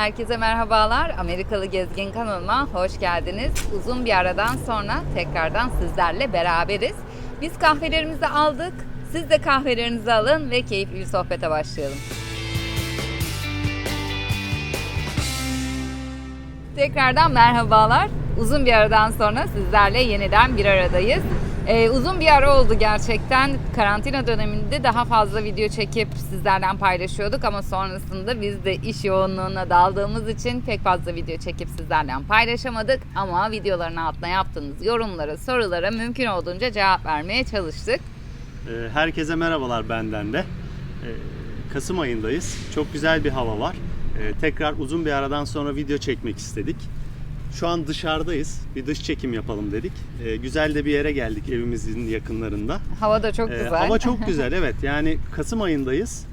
Herkese merhabalar. Amerikalı Gezgin kanalıma hoş geldiniz. Uzun bir aradan sonra tekrardan sizlerle beraberiz. Biz kahvelerimizi aldık. Siz de kahvelerinizi alın ve keyifli bir sohbete başlayalım. Tekrardan merhabalar. Uzun bir aradan sonra sizlerle yeniden bir aradayız. Ee, uzun bir ara oldu gerçekten. Karantina döneminde daha fazla video çekip sizlerden paylaşıyorduk ama sonrasında biz de iş yoğunluğuna daldığımız için pek fazla video çekip sizlerden paylaşamadık. Ama videoların altına yaptığınız yorumlara, sorulara mümkün olduğunca cevap vermeye çalıştık. Ee, Herkese merhabalar benden de. Ee, Kasım ayındayız. Çok güzel bir hava var. Ee, Tekrar uzun bir aradan sonra video çekmek istedik. Şu an dışarıdayız. Bir dış çekim yapalım dedik. Ee, Güzel de bir yere geldik evimizin yakınlarında. Hava da çok Ee, güzel. Hava çok güzel evet. Yani Kasım ayındayız.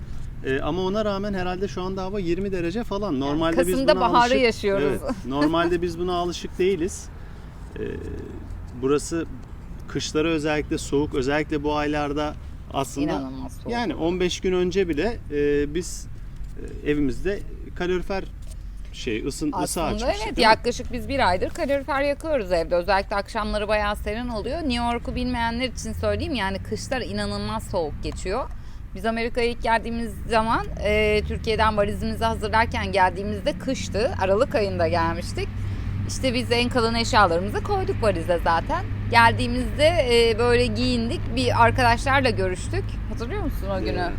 Ee, ama ona rağmen herhalde şu anda hava 20 derece falan. Normalde biz Kasım'da buna baharı alışık- yaşıyoruz. Evet, normalde biz buna alışık değiliz. Ee, burası kışları özellikle soğuk. Özellikle bu aylarda aslında İnanılmaz soğuk. yani 15 gün önce bile e, biz e, evimizde kalorifer şey ısın ısı Aslında evet değil mi? yaklaşık biz bir aydır kalorifer yakıyoruz evde. Özellikle akşamları bayağı serin oluyor. New York'u bilmeyenler için söyleyeyim yani kışlar inanılmaz soğuk geçiyor. Biz Amerika'ya ilk geldiğimiz zaman e, Türkiye'den valizimizi hazırlarken geldiğimizde kıştı. Aralık ayında gelmiştik. İşte biz en kalın eşyalarımızı koyduk valize zaten. Geldiğimizde e, böyle giyindik. Bir arkadaşlarla görüştük. Hatırlıyor musun o günü?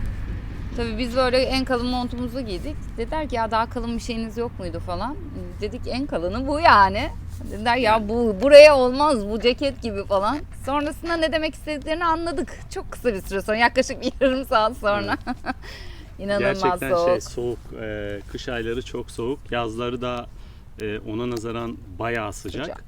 Tabii biz böyle en kalın montumuzu giydik. Dediler ki ya daha kalın bir şeyiniz yok muydu falan. Dedik en kalını bu yani. Dediler ya bu buraya olmaz bu ceket gibi falan. Sonrasında ne demek istediklerini anladık. Çok kısa bir süre sonra yaklaşık bir yarım saat sonra. İnanılmaz Gerçekten soğuk. şey soğuk. e, kış ayları çok soğuk. Yazları da e, ona nazaran bayağı sıcak. Sıcak.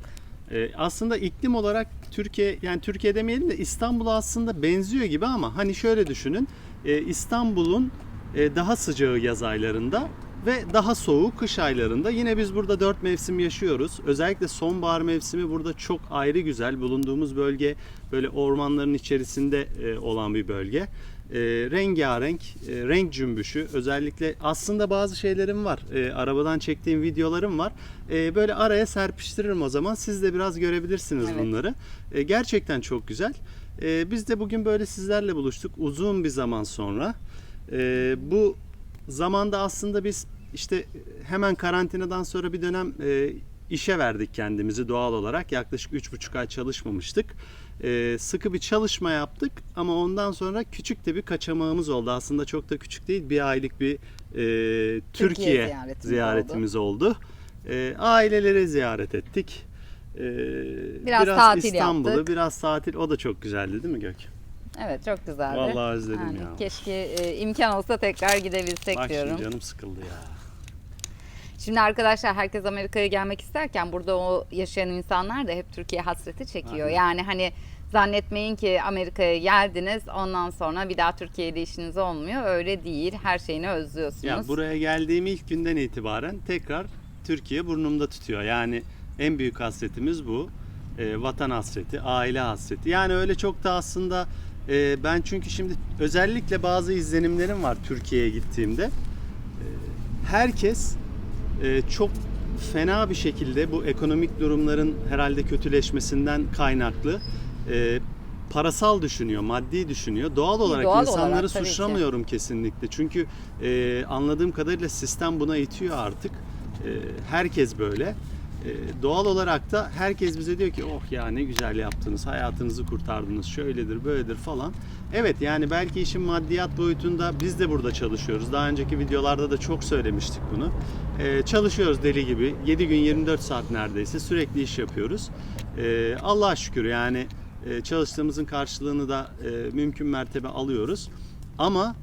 E, aslında iklim olarak Türkiye yani Türkiye demeyelim de İstanbul'a aslında benziyor gibi ama hani şöyle düşünün. E, İstanbul'un e, daha sıcağı yaz aylarında ve daha soğuk kış aylarında. Yine biz burada dört mevsim yaşıyoruz. Özellikle sonbahar mevsimi burada çok ayrı güzel. Bulunduğumuz bölge böyle ormanların içerisinde e, olan bir bölge. E, rengarenk, e, renk cümbüşü. Özellikle aslında bazı şeylerim var. E, arabadan çektiğim videolarım var. E, böyle araya serpiştiririm o zaman. Siz de biraz görebilirsiniz Evet. bunları. E, gerçekten çok güzel. E, biz de bugün böyle sizlerle buluştuk. Uzun bir zaman sonra. E, bu zamanda aslında biz işte hemen karantinadan sonra bir dönem e, işe verdik kendimizi doğal olarak. Yaklaşık 3,5 ay çalışmamıştık. E, sıkı bir çalışma yaptık ama ondan sonra küçük de bir kaçamağımız oldu. Aslında çok da küçük değil. Bir aylık bir e, Türkiye, ziyaretimiz ziyaretimiz oldu. E, aileleri ziyaret ettik. E, Biraz tatil İstanbul'u, biraz tatil. O da çok güzeldi değil mi Gök? Evet çok güzeldi. Vallahi özledim Yani ya. Keşke e, imkan olsa tekrar gidebilsek Bak diyorum. şimdi canım sıkıldı ya. Şimdi arkadaşlar herkes Amerika'ya gelmek isterken burada o yaşayan insanlar da hep Türkiye hasreti çekiyor. Aynen. Yani hani zannetmeyin ki Amerika'ya geldiniz ondan sonra bir daha Türkiye'de işiniz olmuyor. Öyle değil. Her şeyini özlüyorsunuz. Ya buraya geldiğim ilk günden itibaren tekrar Türkiye burnumda tutuyor. Yani en büyük hasretimiz bu. Ee, vatan hasreti, aile hasreti. Yani öyle çok da aslında e, ben çünkü şimdi özellikle bazı izlenimlerim var Türkiye'ye gittiğimde. Ee, herkes e, çok fena bir şekilde bu ekonomik durumların herhalde kötüleşmesinden kaynaklı e, parasal düşünüyor, maddi düşünüyor. Doğal olarak doğal insanları olarak tabii ki. suçlamıyorum kesinlikle. Çünkü e, anladığım kadarıyla sistem buna itiyor artık. E, herkes böyle. E, doğal olarak da herkes bize diyor ki oh ya ne güzel yaptınız, hayatınızı kurtardınız, şöyledir, böyledir falan. Evet yani belki işin maddiyat boyutunda biz de burada çalışıyoruz. Daha önceki videolarda da çok söylemiştik bunu. E, çalışıyoruz deli gibi. 7 gün 24 saat neredeyse sürekli iş yapıyoruz. E, Allah'a şükür yani e, çalıştığımızın karşılığını da e, mümkün mertebe alıyoruz. Ama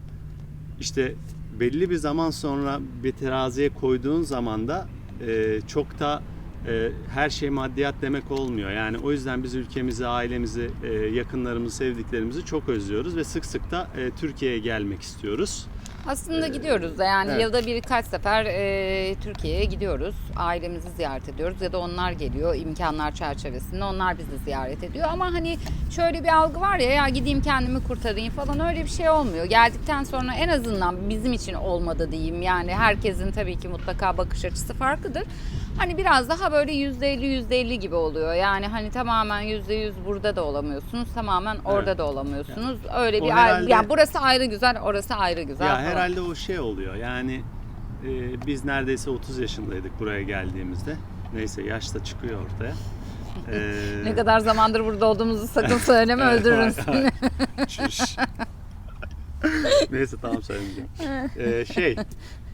işte belli bir zaman sonra bir teraziye koyduğun zaman da e, çok da e, her şey maddiyat demek olmuyor. Yani o yüzden biz ülkemizi, ailemizi, e, yakınlarımızı, sevdiklerimizi çok özlüyoruz ve sık sık da e, Türkiye'ye gelmek istiyoruz. Aslında Ee, gidiyoruz da yani evet. yılda birkaç sefer e, Türkiye'ye gidiyoruz. Ailemizi ziyaret ediyoruz ya da onlar geliyor imkanlar çerçevesinde onlar bizi ziyaret ediyor. Ama hani şöyle bir algı var ya ya gideyim kendimi kurtarayım falan öyle bir şey olmuyor. Geldikten sonra en azından bizim için olmadı diyeyim. Yani herkesin tabii ki mutlaka bakış açısı farklıdır. Hani biraz daha böyle yüzde elli yüzde elli gibi oluyor. Yani hani tamamen yüzde yüz burada da olamıyorsunuz. Tamamen orada Evet. da olamıyorsunuz. Öyle O bir herhalde- yani burası ayrı güzel, orası ayrı güzel. Ya falan. herhalde o şey oluyor. Yani e, biz neredeyse 30 yaşındaydık buraya geldiğimizde. Neyse yaş da çıkıyor ortaya. Ee, Ne kadar zamandır burada olduğumuzu sakın söyleme öldürürüm seni. Neyse tamam söylemeyeceğim. Ee, şey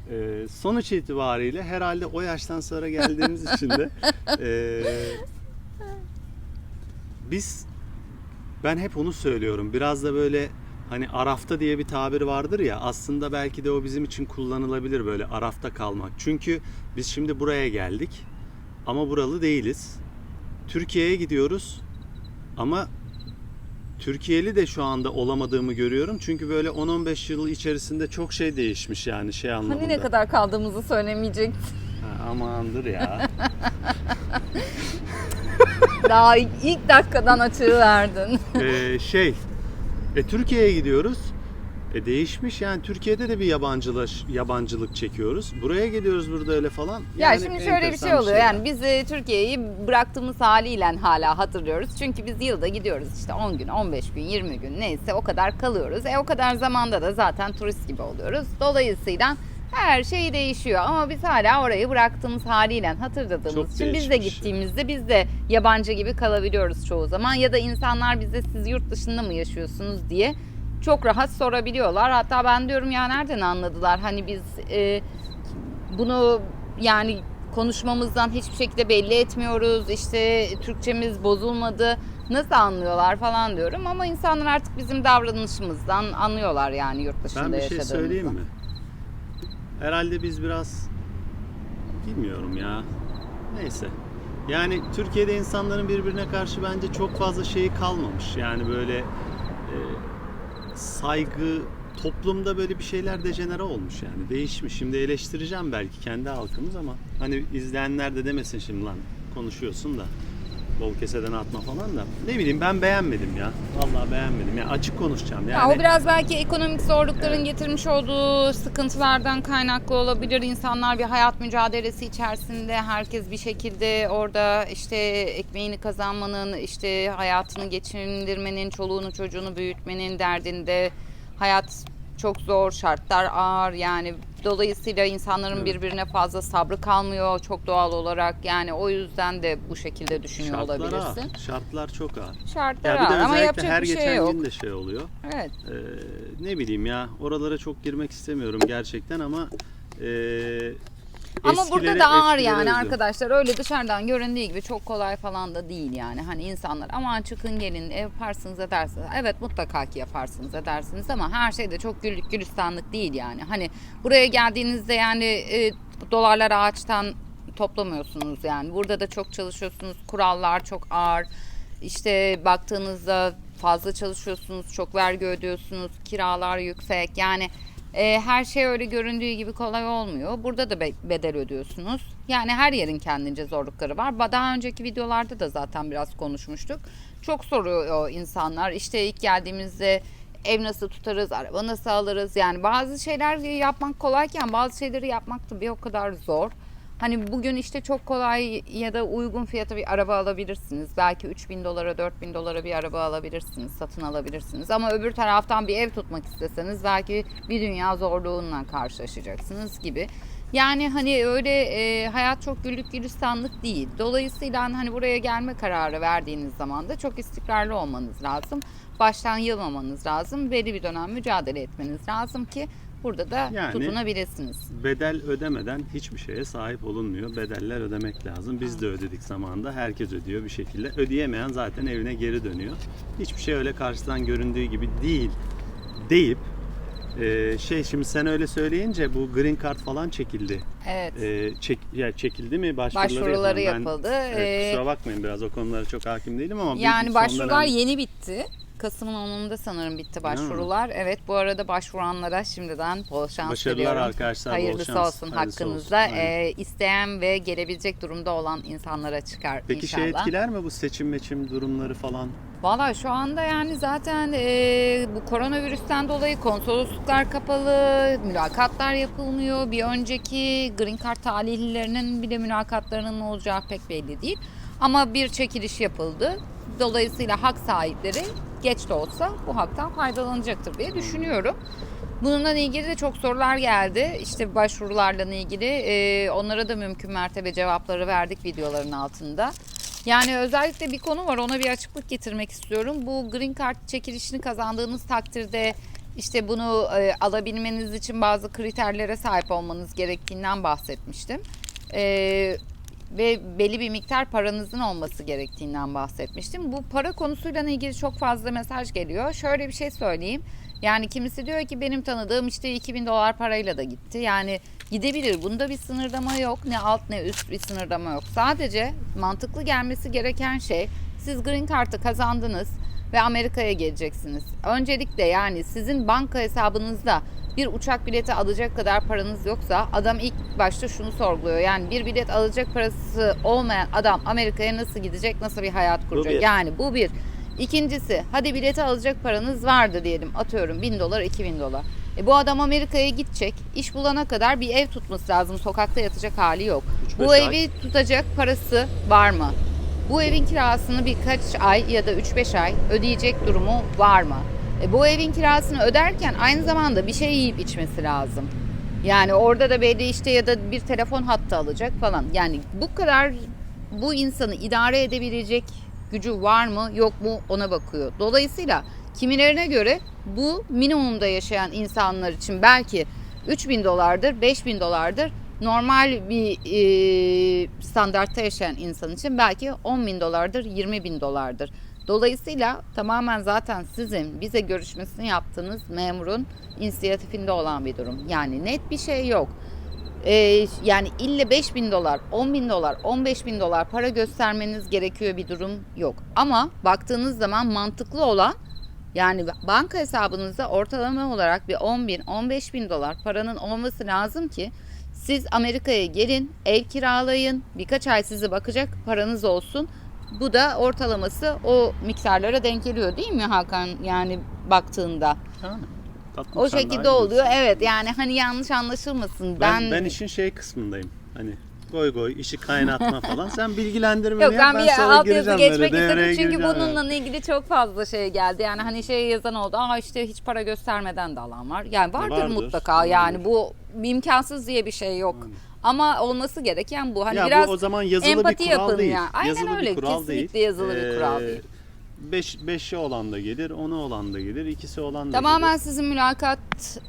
e, sonuç itibariyle herhalde o yaştan sonra geldiğimiz için de e, biz ben hep onu söylüyorum. Biraz da böyle hani arafta diye bir tabir vardır ya aslında belki de o bizim için kullanılabilir böyle arafta kalmak. Çünkü biz şimdi buraya geldik ama buralı değiliz. Türkiye'ye gidiyoruz ama Türkiye'li de şu anda olamadığımı görüyorum. Çünkü böyle 10-15 yıl içerisinde çok şey değişmiş yani şey anlamında. Hani ne kadar kaldığımızı söylemeyecek. Ha, amandır ya. Daha ilk, ilk dakikadan açığı verdin. Ee, şey, e, Türkiye'ye gidiyoruz. E, değişmiş yani Türkiye'de de bir yabancılaş, yabancılık çekiyoruz. Buraya geliyoruz burada öyle falan. Ya Yani şimdi şöyle bir şey oluyor. Yani biz e, Türkiye'yi bıraktığımız haliyle hala hatırlıyoruz. Çünkü biz yılda gidiyoruz işte 10 gün, 15 gün, 20 gün neyse o kadar kalıyoruz. E o kadar zamanda da zaten turist gibi oluyoruz. Dolayısıyla her şey değişiyor ama biz hala orayı bıraktığımız haliyle hatırladığımız Çok için biz de gittiğimizde biz de yabancı gibi kalabiliyoruz çoğu zaman ya da insanlar bize siz yurt dışında mı yaşıyorsunuz diye çok rahat sorabiliyorlar. Hatta ben diyorum ya nereden anladılar? Hani biz e, bunu yani konuşmamızdan hiçbir şekilde belli etmiyoruz. İşte Türkçemiz bozulmadı. Nasıl anlıyorlar falan diyorum ama insanlar artık bizim davranışımızdan anlıyorlar yani yurt dışında Ben bir şey söyleyeyim mi? Herhalde biz biraz bilmiyorum ya. Neyse. Yani Türkiye'de insanların birbirine karşı bence çok fazla şeyi kalmamış. Yani böyle e, saygı toplumda böyle bir şeyler dejenere olmuş yani değişmiş. Şimdi eleştireceğim belki kendi halkımız ama hani izleyenler de demesin şimdi lan konuşuyorsun da bol keseden atma falan da. Ne bileyim ben beğenmedim ya. Vallahi beğenmedim. Ya açık konuşacağım yani. Ya o biraz belki ekonomik zorlukların getirmiş olduğu sıkıntılardan kaynaklı olabilir. İnsanlar bir hayat mücadelesi içerisinde herkes bir şekilde orada işte ekmeğini kazanmanın, işte hayatını geçindirmenin, çoluğunu çocuğunu büyütmenin derdinde. Hayat çok zor, şartlar ağır yani dolayısıyla insanların Evet. birbirine fazla sabrı kalmıyor çok doğal olarak. Yani o yüzden de bu şekilde düşünüyor Şartlar olabilirsin. ağır. Şartlar çok ağır. Şartlar Ya bir de ağır ama yapacak her bir geçen şey yok. gün de şey oluyor. Evet. Ee, ne bileyim ya oralara çok girmek istemiyorum gerçekten ama e, Ama burada da ağır eskileri yani özlüyorum. arkadaşlar. Öyle dışarıdan göründüğü gibi çok kolay falan da değil yani. Hani insanlar aman çıkın gelin yaparsınız edersiniz. Evet mutlaka ki yaparsınız edersiniz ama her şey de çok güllük gülistanlık değil yani. Hani buraya geldiğinizde yani e, dolarlar ağaçtan toplamıyorsunuz yani. Burada da çok çalışıyorsunuz kurallar çok ağır. İşte baktığınızda fazla çalışıyorsunuz çok vergi ödüyorsunuz kiralar yüksek. Yani e, her şey öyle göründüğü gibi kolay olmuyor. Burada da be- bedel ödüyorsunuz. Yani her yerin kendince zorlukları var. Daha önceki videolarda da zaten biraz konuşmuştuk. Çok soruyor insanlar. İşte ilk geldiğimizde ev nasıl tutarız, araba nasıl alırız? Yani bazı şeyler yapmak kolayken bazı şeyleri yapmak da bir o kadar zor. Hani bugün işte çok kolay ya da uygun fiyata bir araba alabilirsiniz. Belki 3000 dolara 4000 dolara bir araba alabilirsiniz, satın alabilirsiniz. Ama öbür taraftan bir ev tutmak isteseniz belki bir dünya zorluğunla karşılaşacaksınız gibi. Yani hani öyle e, hayat çok güllük gülistanlık değil. Dolayısıyla hani buraya gelme kararı verdiğiniz zaman da çok istikrarlı olmanız lazım. Baştan yılmamanız lazım. Belli bir dönem mücadele etmeniz lazım ki burada da Yani- tutunabilirsiniz. bedel ödemeden hiçbir şeye sahip olunmuyor. Bedeller ödemek lazım. Biz de ödedik zamanında. Herkes ödüyor bir şekilde. Ödeyemeyen zaten evine geri dönüyor. Hiçbir şey öyle karşıdan göründüğü gibi değil deyip e, şey şimdi sen öyle söyleyince bu green card falan çekildi. Evet. E, çek, ya çekildi mi başvuruları, Başvuruları yapalım. Ben- yapıldı. Ee, kusura bakmayın biraz o konulara çok hakim değilim ama Yani başvurular dönem- yeni bitti. Kasım'ın 10'unda sanırım bitti başvurular. Evet bu arada başvuranlara şimdiden bol şans Başarılar diliyorum. arkadaşlar, bol Hayırlısı şans. olsun Hayırlısı hakkınızda. olsun, aynen. Ee, isteyen ve gelebilecek durumda olan insanlara çıkar Peki inşallah. şey etkiler mi bu seçim meçim durumları falan? Valla şu anda yani zaten e, bu koronavirüsten dolayı konsolosluklar kapalı, mülakatlar yapılmıyor. Bir önceki Green Card talihlilerinin bile mülakatlarının ne olacağı pek belli değil. Ama bir çekiliş yapıldı. Dolayısıyla hak sahipleri geç de olsa bu haktan faydalanacaktır diye düşünüyorum. Bununla ilgili de çok sorular geldi. İşte başvurularla ilgili e, onlara da mümkün mertebe cevapları verdik videoların altında. Yani özellikle bir konu var ona bir açıklık getirmek istiyorum. Bu Green Card çekilişini kazandığınız takdirde işte bunu e, alabilmeniz için bazı kriterlere sahip olmanız gerektiğinden bahsetmiştim. E, ve belli bir miktar paranızın olması gerektiğinden bahsetmiştim. Bu para konusuyla ilgili çok fazla mesaj geliyor. Şöyle bir şey söyleyeyim. Yani kimisi diyor ki benim tanıdığım işte 2000 dolar parayla da gitti. Yani gidebilir. Bunda bir sınırlama yok. Ne alt ne üst bir sınırlama yok. Sadece mantıklı gelmesi gereken şey siz Green Card'ı kazandınız ve Amerika'ya geleceksiniz. Öncelikle yani sizin banka hesabınızda bir uçak bileti alacak kadar paranız yoksa adam ilk başta şunu sorguluyor. Yani bir bilet alacak parası olmayan adam Amerika'ya nasıl gidecek, nasıl bir hayat kuracak? bir. Yani bu bir. İkincisi hadi bileti alacak paranız vardı diyelim atıyorum 1000 dolar 2000 dolar. E bu adam Amerika'ya gidecek iş bulana kadar bir ev tutması lazım sokakta yatacak hali yok. Bu evi ay. tutacak parası var mı? Bu evin kirasını birkaç ay ya da 3-5 ay ödeyecek durumu var mı? E bu evin kirasını öderken aynı zamanda bir şey yiyip içmesi lazım. Yani orada da belli işte ya da bir telefon hattı alacak falan. Yani bu kadar bu insanı idare edebilecek gücü var mı yok mu ona bakıyor. Dolayısıyla kimilerine göre bu minimumda yaşayan insanlar için belki 3000 dolardır, 5000 dolardır. Normal bir e, standartta yaşayan insan için belki 10 bin dolardır, 20 bin dolardır. Dolayısıyla tamamen zaten sizin bize görüşmesini yaptığınız memurun inisiyatifinde olan bir durum. Yani net bir şey yok. Ee, yani ille 5 bin dolar, 10 bin dolar, 15 bin dolar para göstermeniz gerekiyor bir durum yok. Ama baktığınız zaman mantıklı olan yani banka hesabınızda ortalama olarak bir 10 bin, 15 bin dolar paranın olması lazım ki siz Amerika'ya gelin, ev kiralayın, birkaç ay sizi bakacak paranız olsun. Bu da ortalaması o miktarlara denk geliyor değil mi Hakan? Yani baktığında. Yani, O şekilde oluyor. bilirsin. Evet yani hani yanlış anlaşılmasın. Ben, Ben, ben, işin şey kısmındayım. Hani goy goy işi kaynatma falan. Sen bilgilendirme Yok yap, ben bir sonra geçmek istedim çünkü bununla ilgili çok fazla şey geldi. Yani hani şey yazan oldu. Aa işte hiç para göstermeden de alan var. Yani vardır, vardır, mutlaka vardır. yani bu imkansız diye bir şey yok. Ama olması gereken bu. Hani ya biraz bu o zaman yazılı empati bir kural yapın değil. ya. Aynen yazılı öyle. bir kural Kesinlikle değil. yazılı bir kural değil. 5 5'i olan da gelir, 10'u olan da gelir, ikisi olan da Tamamen gelir. sizin mülakat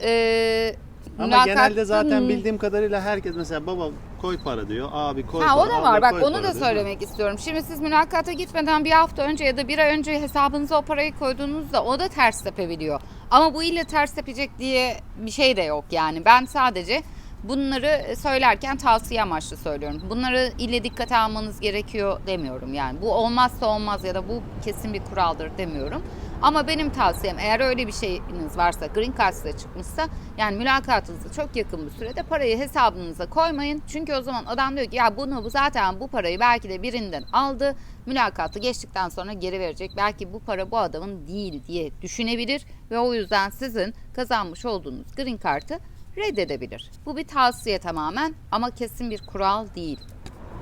e, Ama mülakat- genelde zaten bildiğim kadarıyla herkes mesela baba koy para diyor, abi koy Ha para, o da var. Bak onu da diyor. söylemek istiyorum. Şimdi siz mülakata gitmeden bir hafta önce ya da bir ay önce hesabınıza o parayı koyduğunuzda o da ters tepebiliyor. Ama bu ille ters tepecek diye bir şey de yok yani. Ben sadece bunları söylerken tavsiye amaçlı söylüyorum. Bunları ille dikkate almanız gerekiyor demiyorum yani. Bu olmazsa olmaz ya da bu kesin bir kuraldır demiyorum. Ama benim tavsiyem eğer öyle bir şeyiniz varsa Green Card size çıkmışsa yani mülakatınızda çok yakın bir sürede parayı hesabınıza koymayın. Çünkü o zaman adam diyor ki ya bunu bu zaten bu parayı belki de birinden aldı. Mülakatı geçtikten sonra geri verecek. Belki bu para bu adamın değil diye düşünebilir ve o yüzden sizin kazanmış olduğunuz Green Card'ı reddedebilir. Bu bir tavsiye tamamen ama kesin bir kural değil.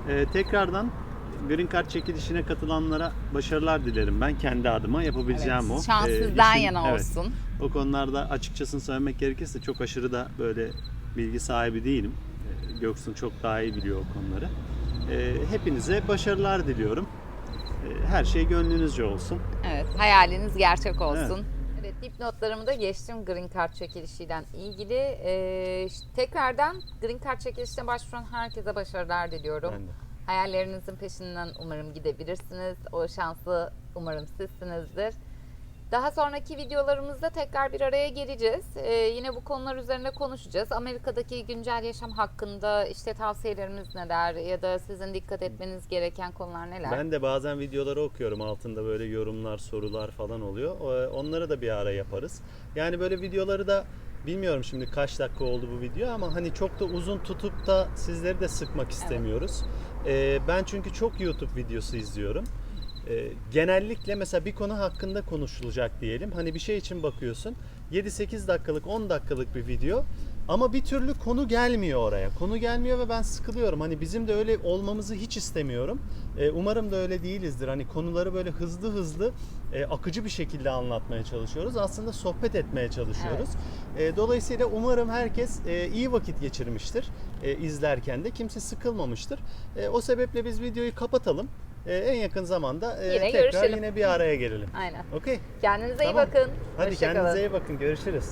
Ee, tekrardan Green Card çekilişine katılanlara başarılar dilerim ben kendi adıma yapabileceğim o. Şans Ee, sizden işin- yana evet, olsun. O konularda açıkçasını söylemek gerekirse çok aşırı da böyle bilgi sahibi değilim. Ee, Göksun çok daha iyi biliyor o konuları. Ee, hepinize başarılar diliyorum. Ee, her şey gönlünüzce olsun. Evet, hayaliniz gerçek olsun. Evet, dipnotlarımı da geçtim Green Card çekilişiyle ilgili. Ee, tekrardan Green Card çekilişine başvuran herkese başarılar diliyorum. Ben de. Hayallerinizin peşinden umarım gidebilirsiniz. O şanslı umarım sizsinizdir. Daha sonraki videolarımızda tekrar bir araya geleceğiz. Ee, yine bu konular üzerine konuşacağız. Amerika'daki güncel yaşam hakkında işte tavsiyelerimiz neler ya da sizin dikkat etmeniz gereken konular neler? Ben de bazen videoları okuyorum altında böyle yorumlar, sorular falan oluyor. O- Onları da bir ara yaparız. Yani böyle videoları da bilmiyorum şimdi kaç dakika oldu bu video ama hani çok da uzun tutup da sizleri de sıkmak istemiyoruz. Ee, ben çünkü çok YouTube videosu izliyorum. Ee, genellikle mesela bir konu hakkında konuşulacak diyelim. Hani bir şey için bakıyorsun. 7-8 dakikalık, 10 dakikalık bir video. Ama bir türlü konu gelmiyor oraya. Konu gelmiyor ve ben sıkılıyorum. Hani bizim de öyle olmamızı hiç istemiyorum. Ee, umarım da öyle değilizdir. Hani konuları böyle hızlı hızlı e, akıcı bir şekilde anlatmaya çalışıyoruz. Aslında sohbet etmeye çalışıyoruz. E, dolayısıyla umarım herkes e, iyi vakit geçirmiştir e, izlerken de. Kimse sıkılmamıştır. E, o sebeple biz videoyu kapatalım. E, en yakın zamanda e, Yine tekrar görüşelim. yine bir araya gelelim. Aynen. Okey. Kendinize iyi Tamam. bakın. Hadi Hoşça kalın. kendinize iyi bakın. Görüşürüz.